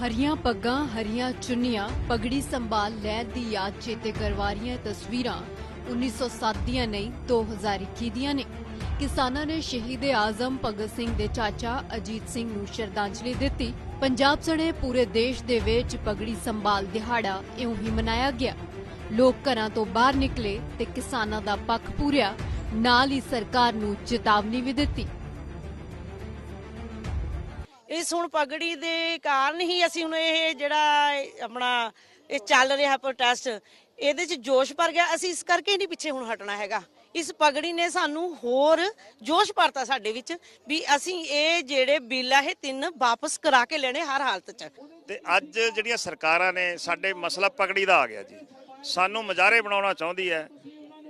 ਹਰੀਆਂ ਪੱਗਾਂ, ਹਰੀਆਂ ਚੁੰਨੀਆਂ, ਪਗੜੀ ਸੰਭਾਲ ਲੈਣ ਦੀ ਯਾਦ ਚੇਤੇ ਕਰਵਾ ਰਹੀਆਂ ਇਹ ਤਸਵੀਰਾਂ 1907 ਦੀਆਂ ਨਹੀਂ 2021 ਦੀਆਂ ਨੇ। ਕਿਸਾਨਾਂ ਨੇ ਸ਼ਹੀਦ ਆਜ਼ਮ ਭਗਤ ਸਿੰਘ ਦੇ ਚਾਚਾ ਅਜੀਤ ਸਿੰਘ ਨੂੰ ਸ਼ਰਧਾਂਜਲੀ ਦਿੱਤੀ। ਪੰਜਾਬ ਸਣੇ ਪੂਰੇ ਦੇਸ਼ ਦੇ ਵਿੱਚ ਪਗੜੀ ਸੰਭਾਲ ਦਿਹਾੜਾ ਇਉਂ ਹੀ ਮਨਾਇਆ ਗਿਆ। ਲੋਕ ਘਰਾਂ ਤੋਂ ਬਾਹਰ ਨਿਕਲੇ ਤੇ ਕਿਸਾਨਾਂ ਦਾ ਪੱਖ ਪੂਰਿਆ। ਨਾਲ ਹੀ ਸਰਕਾਰ ਨੂੰ ਚੇਤਾਵਨੀ ਵੀ ਦਿੱਤੀ। ਇਸ ਹੁਣ ਪਗੜੀ ਦੇ ਕਾਰਨ ਹੀ ਅਸੀਂ ਹੁਣ ਇਹ ਜਿਹੜਾ ਆਪਣਾ ਇਹ ਚੱਲ ਰਿਹਾ ਪ੍ਰੋਟੈਸਟ ਇਹਦੇ 'ਚ ਜੋਸ਼ ਭਰ ਗਿਆ। ਅਸੀਂ ਇਸ ਕਰਕੇ ਨਹੀਂ ਪਿੱਛੇ ਹੁਣ ਹਟਣਾ ਹੈਗਾ। ਇਸ ਪਗੜੀ ਨੇ ਸਾਨੂੰ ਹੋਰ ਜੋਸ਼ ਭਰਤਾ ਸਾਡੇ ਵਿੱਚ ਵੀ ਅਸੀਂ ਇਹ ਜਿਹੜੇ ਬਿੱਲ ਆ, ਇਹ ਤਿੰਨ ਵਾਪਸ ਕਰਾ ਕੇ ਲੈਣੇ ਹਰ ਹਾਲਤ 'ਚ। ਤੇ ਅੱਜ ਜਿਹੜੀਆਂ ਸਰਕਾਰਾਂ ਨੇ, ਸਾਡੇ ਮਸਲਾ ਪਗੜੀ ਦਾ ਆ ਗਿਆ ਜੀ। ਸਾਨੂੰ ਮਜ਼ਾਰੇ ਬਣਾਉਣਾ ਚਾਹੁੰਦੀ ਹੈ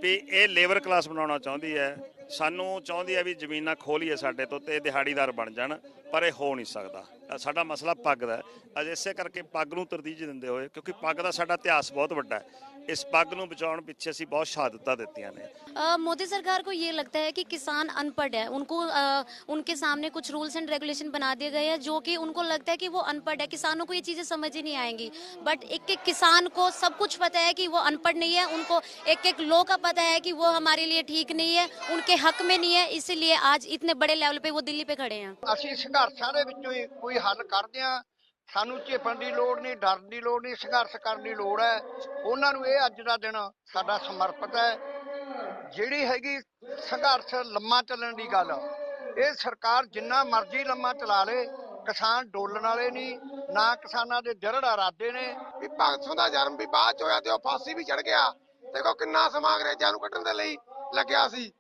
ਵੀ ਇਹ ਲੇਬਰ ਕਲਾਸ ਬਣਾਉਣਾ ਚਾਹੁੰਦੀ ਹੈ। ਸਾਨੂੰ ਚਾਹੁੰਦੀ ਹੈ ਵੀ ਜ਼ਮੀਨਾਂ ਖੋਲੀਏ ਸਾਡੇ ਤੋਂ ਤੇ ਇਹ ਦਿਹਾੜੀਦਾਰ ਬਣ ਜਾਣ। ਪਰ ਇਹ ਹੋ ਨਹੀਂ ਸਕਦਾ ਅ ਸਾਡਾ ਮਸਲਾ ਪੱਗ ਦਾ ਹੈ। ਅੱਜ ਇਸੇ ਕਰਕੇ ਪੱਗ ਨੂੰ ਤਰਜੀਹ ਦਿੰਦੇ ਹੋਏ ਕਿਉਂਕਿ ਪੱਗ ਦਾ ਸਾਡਾ ਇਤਿਹਾਸ ਬਹੁਤ ਵੱਡਾ ਹੈ ਇਸ ਪੱਗ ਨੂੰ ਬਚਾਉਣ ਪਿੱਛੇ ਅਸੀਂ ਬਹੁਤ ਸ਼ਹਾਦਤਾਂ ਦਿੱਤੀਆਂ ਨੇ अ, मोदी सरकार को ये लगता है कि किसान अनपढ़ है उनको अ, उनके सामने कुछ रूल्स एंड रेगुलेशन बना दिए गए हैं जो कि उनको लगता है कि वो अनपढ़ है किसानों को ये चीजें समझ ही नहीं आएंगी बट एक एक किसान को सब कुछ पता है कि वो अनपढ़ नहीं है उनको एक एक लॉ का पता है कि वो हमारे लिए ठीक नहीं है उनके हक में नहीं है इसीलिए आज इतने बड़े लेवल पे वो दिल्ली पे खड़े हैं ਅਸੀਂ ਸੰਘਰਸ਼ਾਂ ਦੇ ਵਿੱਚੋਂ ਹੀ ਕੋਈ ਹੱਲ ਕਰਦੇ ਆ। ਸਾਨੂੰ ਝੇਪਣ ਦੀ ਲੋੜ ਨਹੀਂ, ਡਰਨ ਦੀ ਲੋੜ ਨਹੀਂ, ਸੰਘਰਸ਼ ਕਰਨ ਦੀ ਲੋੜ ਹੈ। ਉਹਨਾਂ ਨੂੰ ਇਹ ਅੱਜ ਦਾ ਦਿਨ ਸਾਡਾ ਸਮਰਪਿਤ ਹੈ। ਜਿਹੜੀ ਹੈਗੀ ਸੰਘਰਸ਼ ਲੰਮਾ ਚੱਲਣ ਦੀ ਗੱਲ ਇਹ ਸਰਕਾਰ ਜਿੰਨਾ ਮਰਜ਼ੀ ਲੰਮਾ ਚਲਾ ਲੇ, ਕਿਸਾਨ ਡੋਲਣ ਵਾਲੇ ਨਹੀਂ, ਨਾ ਕਿਸਾਨਾਂ ਦੇ ਦਰੜ ਇਰਾਦੇ ਨੇ। ਵੀ ਭਗਤ ਸਿੰਘ ਦਾ ਜਨਮ ਵੀ ਬਾਅਦ ਚ ਹੋਇਆ ਤੇ ਉਹ ਫਾਂਸੀ ਵੀ ਚੜ ਗਿਆ। ਦੇਖੋ ਕਿੰਨਾ ਸਮਾਂ ਅੰਗਰੇਜ਼ਾਂ ਨੂੰ ਕੱਢਣ ਦੇ ਲਈ ਲੱਗਿਆ ਸੀ।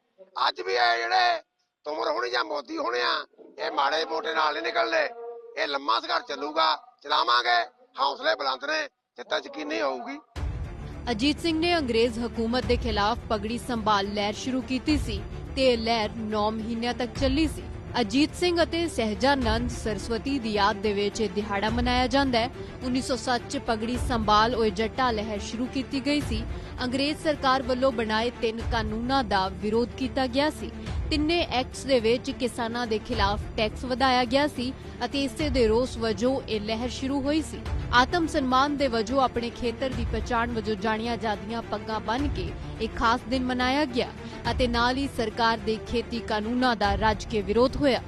ਅੱਜ ਵੀ ਇਹ ਜਿਹੜੇ ਤੁਮਰ ਹੋਣੀ ਜਾਂ ਮੋਦੀ ਹੋਣੇ ਆ ਇਹ ਮਾੜੇ ਮੋਟੇ ਨਾਲ ਨਹੀਂ ਨਿਕਲਣੇ ਇਹ ਲੰਮਾ ਸੰਘਰਸ਼ ਚੱਲੂਗਾ। ਚਲਾਵਾਂਗੇ। ਹੌਸਲੇ ਬੁਲੰਦ ਨੇ। ਜਿੱਤਾਂ ਯਕੀਨੀ ਹੋਊਗੀ। ਅਜੀਤ ਸਿੰਘ ਨੇ ਅੰਗਰੇਜ਼ ਹਕੂਮਤ ਦੇ ਖਿਲਾਫ ਪਗੜੀ ਸੰਭਾਲ ਲਹਿਰ ਸ਼ੁਰੂ ਕੀਤੀ ਸੀ ਤੇ ਇਹ ਲਹਿਰ 9 ਮਹੀਨਿਆਂ ਤੱਕ ਚੱਲੀ ਸੀ। ਅਜੀਤ ਸਿੰਘ ਅਤੇ ਸਹਿਜਾਨੰਦ ਸਰਸਵਤੀ ਦੀ ਯਾਦ ਦੇ ਵਿੱਚ ਇਹ ਦਿਹਾੜਾ ਮਨਾਇਆ ਜਾਂਦਾ ਹੈ। 1907 ਚ ਪਗੜੀ ਸੰਭਾਲ ਓਏ ਜੱਟਾ ਲਹਿਰ ਸ਼ੁਰੂ ਕੀਤੀ ਗਈ ਸੀ। ਅੰਗਰੇਜ਼ ਸਰਕਾਰ ਵੱਲੋਂ ਬਣਾਏ ਤਿੰਨ ਕਾਨੂੰਨਾਂ ਦਾ ਵਿਰੋਧ ਕੀਤਾ ਗਿਆ ਸੀ। ਤਿੰਨੇ ਐਕਟਸ ਦੇ ਵਿੱਚ ਕਿਸਾਨਾਂ ਦੇ ਖਿਲਾਫ ਟੈਕਸ ਵਧਾਇਆ ਗਿਆ ਸੀ ਅਤੇ ਇਸੇ ਦੇ ਰੋਸ ਵਜੋਂ ਇਹ ਲਹਿਰ ਸ਼ੁਰੂ ਹੋਈ ਸੀ। ਆਤਮ ਸਨਮਾਨ ਦੇ ਵਜੋਂ ਆਪਣੇ ਖੇਤਰ ਦੀ ਪਛਾਣ ਵਜੋਂ ਜਾਣੀਆਂ ਜਾਂਦੀਆਂ ਪੱਗਾਂ ਬੰਨ੍ਹ ਕੇ ਇੱਕ ਖਾਸ ਦਿਨ ਮਨਾਇਆ ਗਿਆ ਅਤੇ ਨਾਲ ਹੀ ਸਰਕਾਰ ਦੇ ਖੇਤੀ ਕਾਨੂੰਨਾਂ ਦਾ ਰੱਜ ਕੇ ਵਿਰੋਧ ਹੋਇਆ।